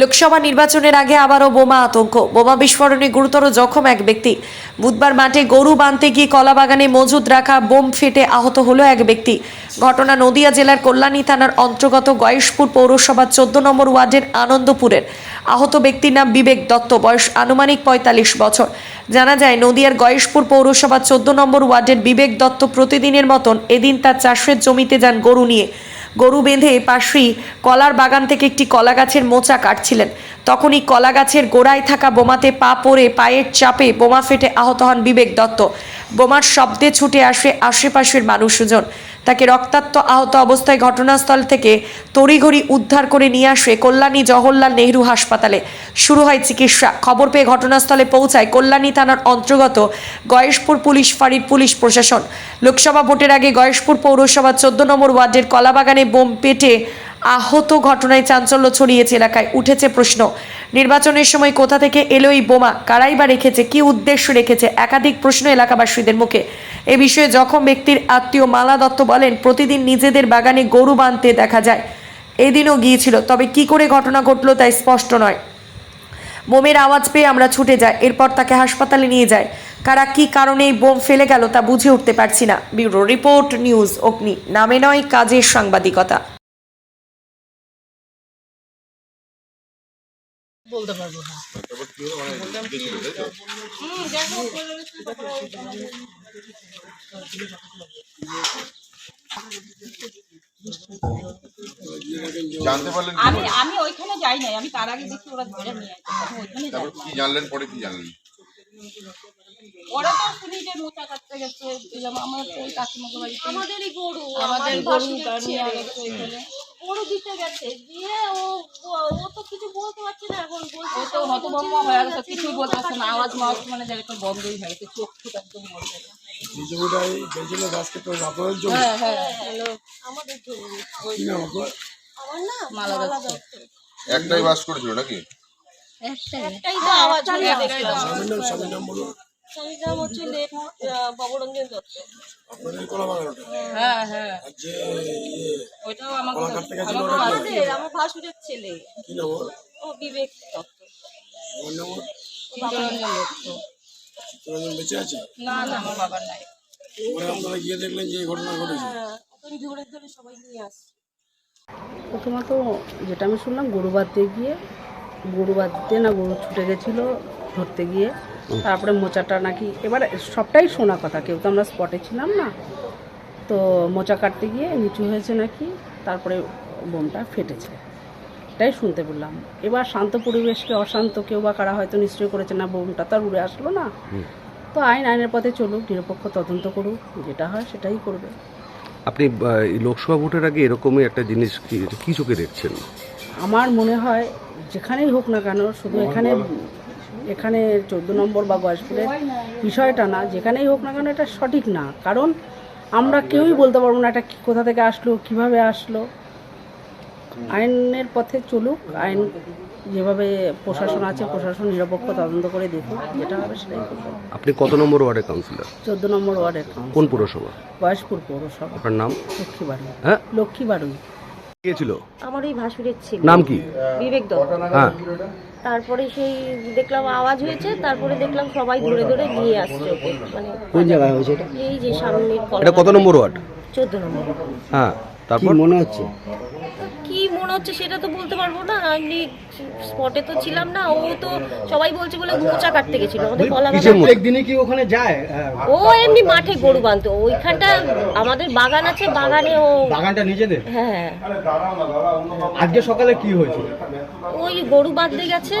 লোকসভা নির্বাচনের আগে আবারও বোমা আতঙ্ক। বোমা বিস্ফোরণে গুরুতর জখম এক ব্যক্তি। বুধবার মাঠে গরু বাঁধতে গিয়ে কলাবাগানে মজুদ রাখা বোম ফেটে আহত হলো এক ব্যক্তি। ঘটনা নদিয়া জেলার কল্যাণী থানার অন্তর্গত গয়েশপুর পৌরসভার চোদ্দ নম্বর ওয়ার্ডের আনন্দপুরের। আহত ব্যক্তির নাম বিবেক দত্ত, বয়স আনুমানিক পঁয়তাল্লিশ বছর। জানা যায়, নদিয়ার গয়েশপুর পৌরসভা চোদ্দ নম্বর ওয়ার্ডের বিবেক দত্ত প্রতিদিনের মতন এদিন তার চাষের জমিতে যান গরু নিয়ে। গরু বেঁধে পাশেই কলার বাগান থেকে একটি কলা গাছের মোচা কাটছিলেন। তখনই কলা গাছের গোড়ায় থাকা বোমাতে পা পড়ে পায়ের চাপে বোমা ফেটে আহত হন বিবেক দত্ত। বোমার শব্দে ছুটে আসে আশেপাশের মানুষজন। তাকে রক্তাক্ত আহত অবস্থায় ঘটনাস্থল থেকে তড়িঘড়ি উদ্ধার করে নিয়ে আসে কল্যাণী জওহরলাল নেহরু হাসপাতালে। শুরু হয় চিকিৎসা। খবর পেয়ে ঘটনাস্থলে পৌঁছায় কল্যাণী থানার অন্তর্গত গয়েশপুর পুলিশ ফাঁড়ির পুলিশ প্রশাসন। লোকসভা ভোটের আগে গয়েশপুর পৌরসভার চোদ্দ নম্বর ওয়ার্ডের কলাবাগানে বোম পেটে আহত ঘটনায় চাঞ্চল্য ছড়িয়েছে এলাকায়। উঠেছে প্রশ্ন, নির্বাচনের সময় কোথা থেকে এলো এই বোমা? কারাই বা রেখেছে? কি উদ্দেশ্য রেখেছে? একাধিক প্রশ্ন এলাকাবাসীদের মুখে। এ বিষয়ে জখম ব্যক্তির আত্মীয় মালা দত্ত বলেন, প্রতিদিন নিজেদের বাগানে গরু বাঁধতে দেখা যায়। এদিনও গিয়েছিল, তবে কি করে ঘটনা ঘটলো তাই স্পষ্ট নয়। বোমের আওয়াজ পেয়ে আমরা ছুটে যাই, এরপর তাকে হাসপাতালে নিয়ে যায় কারা কি কারণে এই বোম ফেলে গেল তা বুঝে উঠতে পারছি না। ব্যুরো রিপোর্ট নিউজ অগ্নি, নামে নয়, কাজের সাংবাদিকতা। বলতে পারব না। জানতে আমি আমি ওইখানে যাই নাই আমি তার আগে দেখি ওরা ধরে নিয়ে আসে। ওইখানে যাই কি জানলেন পরে কি জানলেন? ওরা তো শুনি যে মোচা কাটতে গেছে এরকম আমার তো ওই কাকিমাকে বাড়িতে আমাদেরই গরু আমাদের গরু ভাসুরের গাড়ি নিয়ে গেছে ওইখানে। গরু দিতে গেছে। দিয়ে ও ও তো কিছু বলতে পারছে না এখন বলছে ও তো হতভম্ব হয়ে গেছে কিছুই বলতে পারছে না। আওয়াজ মাওয়াজ মানে যেন একটা বন্ধই হয়ে গেছে চোখ টুক একদম গেছে। আপনাদের জমি হ্যাঁ হ্যাঁ। আমাদের আমার না মালা দত্ত একটাই বাস করেছিল নাকি? একটাই। তো আওয়াজ হয়ে দেখলাম নাম নাম স্বামীর নাম হচ্ছে লেখ ববরঞ্জন দত্ত হ্যাঁ হ্যাঁ। ইয়ে, ওইটাও আমাকে আমাদের আমার ভাসুরের ছেলে? ও বিবেক দত্ত। দত্ত। বেঁচে আছে? না না আমার বাবার নাই। আপনারা গিয়ে দেখলেন যে ঘটনা ঘটেছে? হ্যাঁ ওখানে ধরে ধরে সবাই নিয়ে আসছে। প্রথমত যেটা আমি শুনলাম গরু বাঁধতে গিয়ে গরু বাঁধতে না গরু ছুটে গেছিল ধরতে গিয়ে। তারপরে মোচাটা নাকি এবার সবটাই শোনা কথা কেউ তো আমরা স্পটে ছিলাম না। তো মোচা কাটতে গিয়ে নিচু হয়েছে নাকি তারপরে বোমটা ফেটেছে। এটাই শুনতে পেলাম। এবার শান্ত পরিবেশকে অশান্ত কেউ বা কারা হয়তো নিশ্চয় করেছে না বোমটা তো আর উড়ে আসলো না। তো আইন আইনের পথে চলুক নিরপেক্ষ তদন্ত করুক যেটা হয় সেটাই করবে। আপনি লোকসভা ভোটের আগে এরকমই একটা জিনিস কি চোখে দেখছেন? আমার মনে হয় যেখানেই হোক না কেন শুধু এখানে এখানে চোদ্দ নম্বর বা গয়েশপুরের বিষয়টা না যেখানেই হোক না কেন এটা সঠিক না। কারণ আমরা কেউই বলতে পারব না এটা কোথা থেকে আসলো কীভাবে আসলো। আইনের পথে চলুক আইন যেভাবে প্রশাসন আছে প্রশাসন নিরপেক্ষ তদন্ত করে দেখুক যেটা হবে সেটাই আপনি কত নম্বর ওয়ার্ডের কাউন্সিলর? চোদ্দ নম্বর ওয়ার্ডের কোন পুরসভা? গয়েশপুর পৌরসভা। আপনার নাম? লক্ষ্মীবাড়ি হ্যাঁ? লক্ষ্মীবাড়ি গিয়েছিল আমার ওই ভাসুরের ছেলে। নাম কি? বিবেক দত্ত। হ্যাঁ। তারপরে সেই দেখলাম আওয়াজ হয়েছে তারপরে দেখলাম সবাই ধরে ধরে নিয়ে আসছে। ওকে মানে কোন জায়গায় হয়েছে এটা? এই যে সামনের এটা কত নম্বর ওয়ার্ড? চোদ্দ নম্বর। হ্যাঁ। তারপর? মনে হচ্ছে? কি মনে হচ্ছে সেটা তো বলতে পারব না। আমি স্পটে তো ছিলাম না ও তো সবাই বলছে বলে মোচা কাটতে গেছিল। আমাদের কলা বাগান। কি ওখানে যায়? হ্যাঁ, ও এমনি মাঠে গরু বাঁধতো। ওইখানটা আমাদের বাগান আছে বাগানে ও বাগানটা নিজেদের? হ্যাঁ আজকে সকালে কি হয়েছে? ওই গরু বাঁধতে গেছে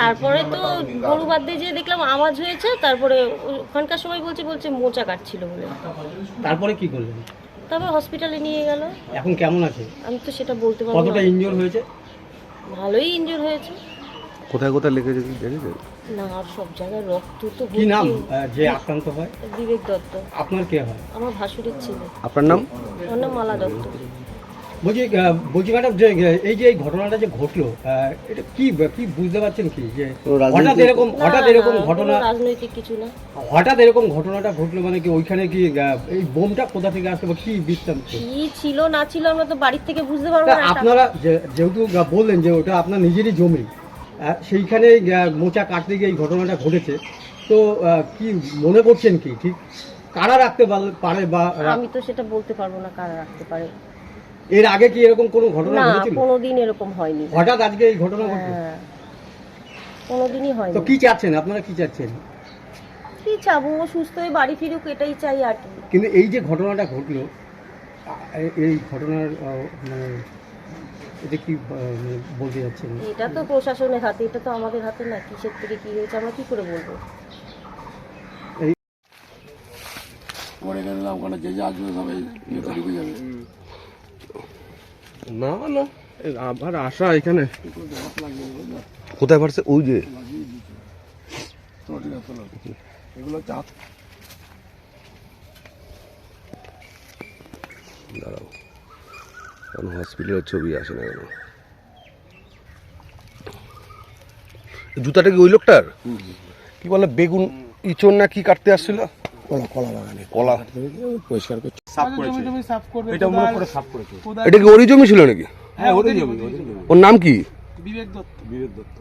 তারপরে তো গরু বাঁধতে যেয়ে দেখলাম আওয়াজ হয়েছে তারপরে ওখানকার সময় বলছে বলছে মোচা কাটছিল বলে। তারপরে কি করলেন? তারপর হসপিটালে নিয়ে গেল। এখন কেমন আছে? আমি তো সেটা বলতে পারব কতটা ইনজুর হয়েছে? ভালোই ইনজুর হয়েছে। কোথায় কোথায় লেগেছে কি দেখেছেন না আর সব জায়গায় রক্ত তো কি নাম। যে আক্রান্ত হয়? বিবেক দত্ত। আপনার কে হয়? আমার ভাসুরের ছেলে। আপনার নাম? ওর নাম মালা দত্ত। বলছি বলছি ম্যাডাম যে এই যে এই ঘটনাটা যে ঘটলো আহ, এটা কি কি বুঝতে পারছেন কি? যে হঠাৎ এরকম হঠাৎ এরকম ঘটনা রাজনৈতিক কিছু না। হঠাৎ এরকম ঘটনাটা ঘটলো মানে কি ওইখানে কি এই বোমটা কোথা থেকে আসতে বা কি বৃত্তান্ত কি ছিল না ছিল আমরা তো বাড়ির থেকে বুঝতে পারব না আপনারা যে- যেহেতু বললেন যে ওটা আপনার নিজেরই জমি আহ, সেইখানে মোচা কাটতে গিয়ে এই ঘটনাটা ঘটেছে তো কি মনে করছেন কি? ঠিক কারা রাখতে পারে বা আমি তো সেটা বলতে পারব না কারা রাখতে পারে। এর আগে কি এরকম কোনো ঘটনা না ঘটেছিল? কোনোদিন এরকম হয়নি। হঠাৎ আজকে এই ঘটনা ঘটলো? হ্যাঁ কোনোদিনই হয়নি। তো কি চাচ্ছেন? আপনারা কি চাচ্ছেন? কি চাবো? সুস্থ হয়ে বাড়ি ফিরুক এটাই চাই আর কি। কিন্তু এই যে ঘটনাটা ঘটলো এই ঘটনার মানে এটা কি মানে বলতে যাচ্ছেন? এটা তো প্রশাসনের হাতে এটা তো আমাদের হাতে না কিসের থেকে কি হয়েছে আমরা কি করে বলব? পরে গেলাম ওখানে যে যে আসবে সবাই ইয়ে করে যাবে না না। আবার আসা এখানে। কোথায় পারছে ওই যে। এগুলো চাপ দাঁড়াও কারণ হসপিটালের ছবি আসে না কেন? জুতাটা কি ওই লোকটার? কি বলে বেগুন ইচন না কি কাটতে আসছিল? কলা কলা। বাগানে। কলা পরিষ্কার করছে। এটা মনে করে সাফ করেছে। এটা কি ওরই জমি ছিল নাকি? হ্যাঁ ওরই জমি। ওর নাম কি? বিবেক দত্ত। বিবেক দত্ত।